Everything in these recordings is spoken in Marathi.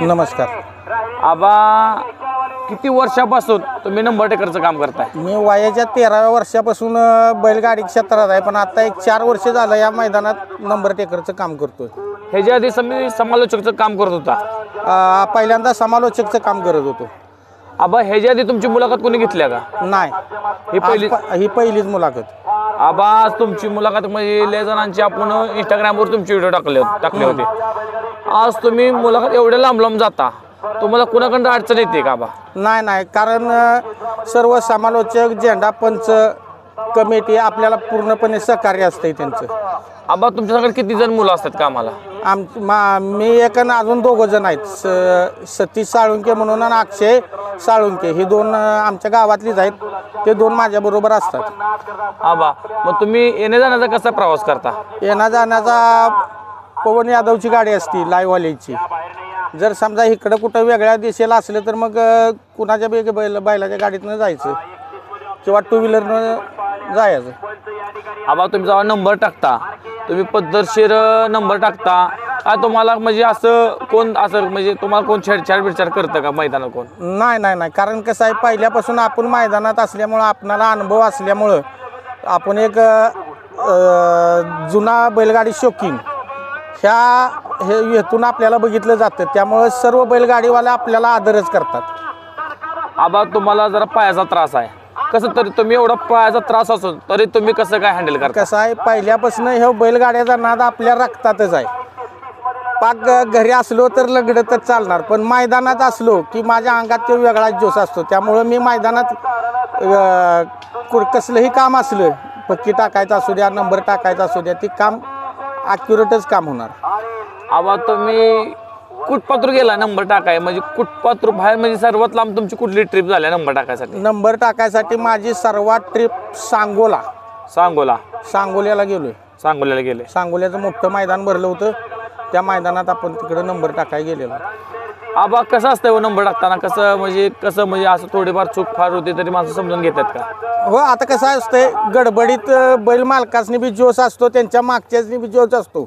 नमस्कार. आबा किती वर्षापासून तुम्ही नंबर टेकरचं काम करताय? मी वयाच्या तेराव्या वर्षापासून अ, बैलगाडी क्षेत्रात आहे पण आता एक चार वर्ष झालं या मैदानात नंबर टेकरचं काम करतोय. ह्याच्या आधी मी समालोचकचं काम करत होता. अ, पहिल्यांदा समालोचकचं काम करत होतो. आबा ह्याच्या आधी तुमची मुलाखत कोणी घेतल्या का? नाही. ही पहिली आज प- ही पहिलीच मुलाखत. आबा आज तुमची मुलाखत म्हणजे लय जणांची आपण इंस्टाग्रामवर तुमचे व्हिडिओ टाकले टाकले होते. आज तुम्ही मुलाखत एवढ्या लांब लांब जाता तुम्हाला कुणाकडं अडचण येते का आबा नाही नाही कारण अ, सर्व समालोचक झेंडा पंच कमिटी आपल्याला पूर्णपणे सहकार्य असतंय त्यांचं. आबा तुमच्याकडे किती जण मुलं असतात कामाला? आम मा मी एक आणि अजून दोघं जण आहेत. स सतीश साळुंके म्हणून आणि अक्षय साळुंके. हे दोन अ, आमच्या गावातलीच आहेत. ते दोन माझ्याबरोबर असतात. आबा मग तुम्ही येणे जाण्याचा कसा प्रवास करता? येण्या जाण्याचा पवन यादवची गाडी असती लाईव्हवालीची जर समजा इकडं कुठं वेगळ्या दिशेला असलं तर मग कुणाच्या बी बैल बैलाच्या गाडीतनं जायचं. किंवा टू व्हीलरनं जायचं. आबा तुम्ही जेव्हा नंबर टाकता तुम्ही पद्धतशीर नंबर टाकता का तुम्हाला म्हणजे असं कोण असं म्हणजे तुम्हाला कोण छेडछाड बिडछाड करतं का मैदानात कोण? नाही नाही नाही. कारण कसं आहे पहिल्यापासून आपण मैदानात असल्यामुळं आपणाला अनुभव असल्यामुळं आपण एक अ, जुना बैलगाडी शौकीन. ह्या हे हेतून आपल्याला बघितलं जातं. त्यामुळं सर्व बैलगाडीवाले आपल्याला आदरच करतात. आबा तुम्हाला जरा पायाचा त्रास आहे. कसं तरी तुम्ही एवढा पायाचा त्रास असून तरी तुम्ही कसं काय हँडल करता? कसं आहे पहिल्यापासून ह्या बैलगाड्याचा नाद आपल्या रक्तातच आहे. पाक घरी असलो तर लगडतच चालणार पण मैदानात असलो की माझ्या अंगात तो वेगळाच जोश असतो. त्यामुळं मी मैदानात कसलंही काम असलं पक्की टाकायचं असू द्या नंबर टाकायचा असू द्या ते काम ॲक्युरेटच काम होणार. आबा तुम्ही कुठपात्र गेला नंबर टाकाय? म्हणजे कुठपात्र बाहेर म्हणजे सर्वात लांब तुमची कुठली ट्रिप झाल्या नंबर टाकायसाठी? नंबर टाकायसाठी माझी सर्वात ट्रिप सांगोला. सांगोला. सांगोल्याला गेलोय. सांगोल्याला गेले. सांगोल्याचं मोठं मैदान भरलं होतं. त्या मैदानात आपण तिकडं नंबर टाकाय गेलेलो. आबा कसं असतं हो नंबर टाकताना? कसं म्हणजे कसं म्हणजे असं थोडीफार चूक फार होते तरी माणसं समजून घेतात का? हो आता कसं असतंय गडबडीत अ, बैल मालकासनी बी जोश असतो त्यांच्या मागच्यासनी बी जोश असतो.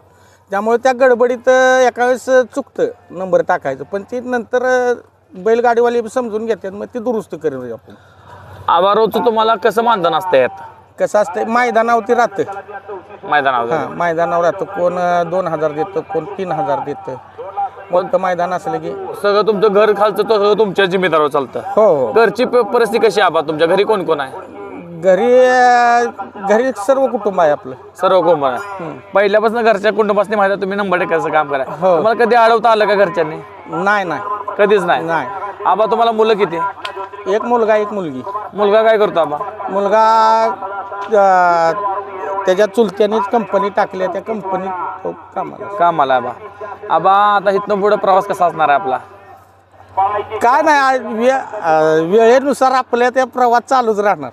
त्यामुळे त्या गडबडीत अ, एका वेळेस अ, चुकतं नंबर टाकायचं. पण ती नंतर अ, बैलगाडीवाले बी समजून घेतात मग ती दुरुस्त करू आपण. आबा रोजचं तुम्हाला कसं मानधन असतं यात? कसं असतंय मैदानावरती राहतं. मैदानावर. हां मैदानावर राहतं. कोण अ, दोन हजार देतं कोण तीन हजार देतं. कोणतं मैदान असलं की? सगळं तुमचं घर खालचं तर सगळं तुमच्या जिम्मेदारावर चालतं. हो हो. घरची प- परिस्थिती कशी आहे आबा? तुमच्या घरी कोण कोण आहे? घरी अ, घरी सर्व कुटुंब आहे आपलं. सर्व कोण आहे. पहिल्यापासून घरच्या कुटुंबाने माहिती आहे तुम्ही नंबर टेकायचं काम करा. हो. तुम्हाला कधी अडवता आलं का घरच्यांनी? नाही नाही. कधीच नाही. नाही. आबा तुम्हाला मुलं किती? एक मुलगा एक मुलगी. मुलगा काय करतो आबा? मुलगा अ, त्याच्या चुलत्यानेच कंपनी टाकली आहे, त्या कंपनीत तो कामाला. कामाला आबा. आबा आता इथनं पुढे प्रवास कसा असणार आहे आपला? काय नाही आज वे अ, वेळेनुसार आपल्या त्या प्रवास चालूच राहणार.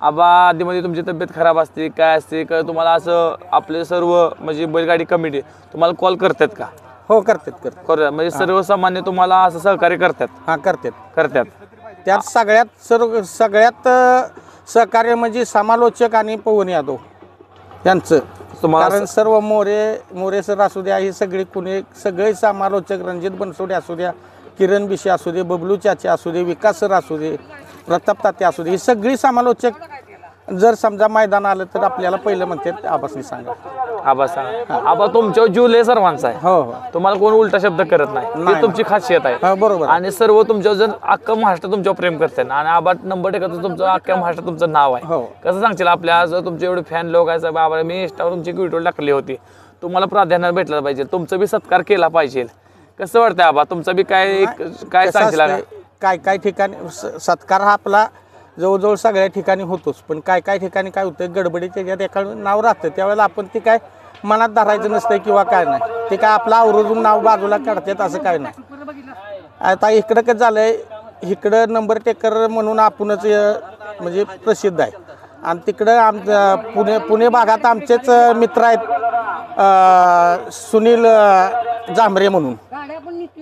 आबा आधीमध्ये तुमची तब्येत खराब असते काय असते का तुम्हाला असं आपले सर्व म्हणजे बैलगाडी कमिटी तुम्हाला कॉल करतात का? हो करतात करतात. करतात म्हणजे सर्वसामान्य तुम्हाला असं सहकार्य करतात? हां करतात. करतात. त्यात सगळ्यात सर्व सगळ्यात अ, सहकार्य म्हणजे समालोचक आणि पवन यादव. यांचं. तुम्हाला कारण सर्व मोरे मोरे सर असू द्या ही सगळी कुणी सगळे समालोचक रणजित बनसोडे असू द्या किरण बिशे असू दे बबलू चाचे असू दे विकास सर असू दे प्रताप ताते असू दे ही सगळी समालोचक जर समजा मैदान आलं तर आपल्याला पहिलं म्हणतात आबासनी सांगा. आबा सांगा आबा तुमच्यावर जीव लय सर्वांचा आहे. हो हो. तुम्हाला कोण उलटा शब्द करत नाही. नाही. ही तुमची खासियत आहे. हा बरोबर. आहे. आणि सर्व तुमच्यावर जर अख्खं महाराष्ट्र तुमच्यावर प्रेम करतात आणि आबा नंबर टेकत तुमचं अख्ख्या महाराष्ट्रात तुमचं नाव आहे. हो. कसं सांगशील आपल्या आज तुमचे एवढे फॅन लोक आहेत बाबा मी इंस्टावर तुमची व्हिडिओ टाकली होती. तुम्हाला प्राधान्य भेटलं पाहिजे. तुमचं बी सत्कार केला पाहिजे. कसं वाटतंय आबा? तुमचं बी काय एक- काय कसं सांगशील असतंय, काय काय ठिकाणी स- सत्कार हा आपला जवळजवळ सगळ्या ठिकाणी होतोच. पण काय काय ठिकाणी काय होतं गडबडीच्या ज्यात एका नाव राहतं. त्यावेळेला आपण ते काय मनात धरायचं नसतं किंवा काय नाही. ते काय आपलं आवरोजून नाव बाजूला काढतात असं काय नाही. आता इकडं कसं झालंय इकडं नंबर टेकर म्हणून आपणच म्हणजे प्रसिद्ध आहे. आणि तिकडं आम पुणे पुणे भागात आमचेच मित्र आहेत सुनील जांभरे म्हणून.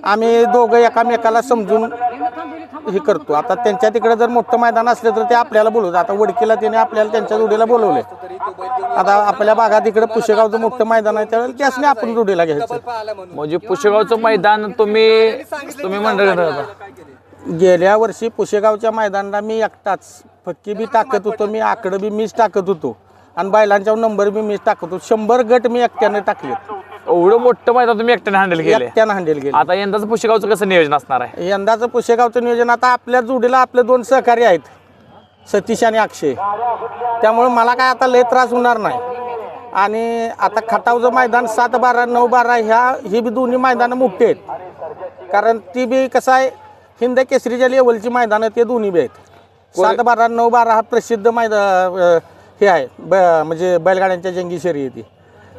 आम्ही दोघं एकामेकाला समजून हे करतो. आता त्यांच्या तिकडे जर मोठं मैदान असलं तर ते आपल्याला बोलवतात. आता वडकीला त्याने आपल्याला त्यांच्या जोडीला बोलवले आता आपल्या भागात इकडे पुशेगावचं मोठं मैदान आहे त्यावेळेला त्यासने आपण जोडीला घ्यायचं. म्हणजे पुशेगावचं मैदान तुम्ही तुम्ही मंडळ करता गेल्या वर्षी पुशेगावच्या मैदानाला मी एकटाच. फक्की बी टाकत होतो मी आकडं बी मीच टाकत होतो. आणि बैलांच्या नंबर बी मीच टाकत होतो. शंभर गट मी एकट्याने टाकले एवढं मोठं मैदान तुम्ही एकट्याने हँडल केले एकट्यानं हँडल केले आता यंदाचं पुशेगावचं कसं नियोजन असणार आहे? यंदाचं पुशेगावचं नियोजन आता आपल्या जोडीला आपले दोन सहकारी आहेत सतीश आणि अक्षय. त्यामुळे मला काय आता लय त्रास होणार नाही. आणि आता खटावचं मैदान सात बारा नऊ बारा ह्या ही बी दोन्ही मैदानं मोठी आहेत. कारण ती बी कसं आहे हिंद केसरीच्या लेवलची मैदानं ते दोन्ही बी आहेत. सात बारा नऊ बारा हा प्रसिद्ध मैदान हे आहे ब म्हणजे बैलगाड्यांच्या जंगी शर्यती.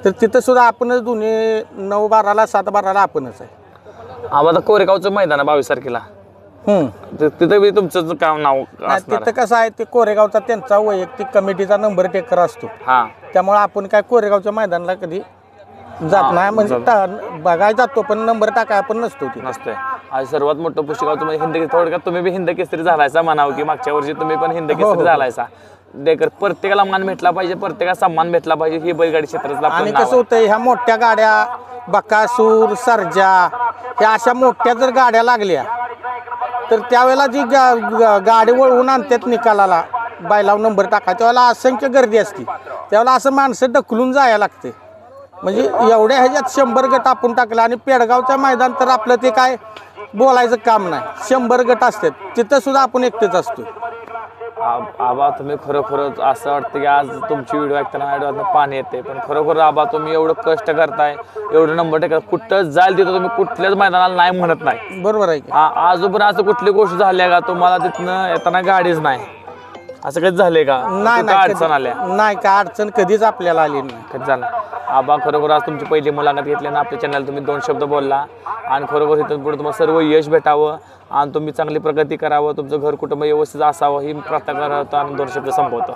तर तिथं सुद्धा आपणच दोन्ही नऊ बाराला सात बाराला आपणच आहे. आम्हाला कोरेगावचं मैदान आहे बावीस तारखेला. हम्म. ति- तिथं बी तुमचं काम नाव नाही, असणार तिथं कसं आहे ते कोरेगावचा त्यांचा वैयक्तिक कमिटीचा नंबर टेकर असतो. हा. त्यामुळे आपण काय कोरेगावच्या मैदानाला कधी जात नाही. म्हणजे बघायला जातो पण नंबर टाकाय आपण नसतो तिथे. नसतंय. आज सर्वात मोठं पुस्तकाचं म्हणजे हिंद केसरी थोडक्यात तुम्ही बी हिंद केसरी झालायचा म्हणावं की मागच्या वर्षी तुम्ही पण हिंद हो, केसरी हो. झालायचा डेकर प्रत्येकाला मान भेटला पाहिजे प्रत्येकाला सन्मान भेटला पाहिजे ही बैलगाडी क्षेत्रातला आणि कसं होतंय ह्या मोठ्या गाड्या बकासूर सर्जा ह्या अशा मोठ्या जर गाड्या लागल्या तर त्यावेळेला जी गा, गा- गाडी वळवून आणतात निकालाला बैलावर नंबर टाका त्यावेळेला असंख्य गर्दी असते. त्यावेळेला असं माणसं ढकलून जायला लागते. म्हणजे एवढ्या ह्याच्यात शंभर गट आपण टाकलं आणि पेडगावच्या मैदान तर आपलं ते काय बोलायचं काम नाही. शंभर गट असतात तिथं सुद्धा आपण एकटेच असतो आबा तुम्ही खरोखरच असं वाटतं की आज तुमची व्हिडिओ ऐकताना डोळ्यातनं पाणी येते पण खरोखर आबा तुम्ही एवढं कष्ट करताय एवढं नंबर टेकत कुठं जाईल तिथं तुम्ही कुठल्याच मैदानाला नाही म्हणत नाही. बरोबर आहे की. आ- आजोपर्यंत असं कुठली गोष्ट झाली आहे का? तुम्हाला तिथनं येताना गाडीच नाही. असं कधीच झालंय का? नाही कुठं अडचण नाही आल्या? कधी- नाही का अडचण कधीच आपल्याला आली नाही. कधी झालं? आबा खरोखर आज तुमची पहिली मुलाखत घेतली आणि आपल्या चॅनल तुम्ही दोन शब्द बोलला. आणि खरोखर इथून पुढे तुम्हाला सर्व यश भेटावं आणि तुम्ही चांगली प्रगती करावं तुमचं घर कुटुंब व्यवस्थित असावं ही प्रार्थना करतो आणि दोन शब्द संपवतो.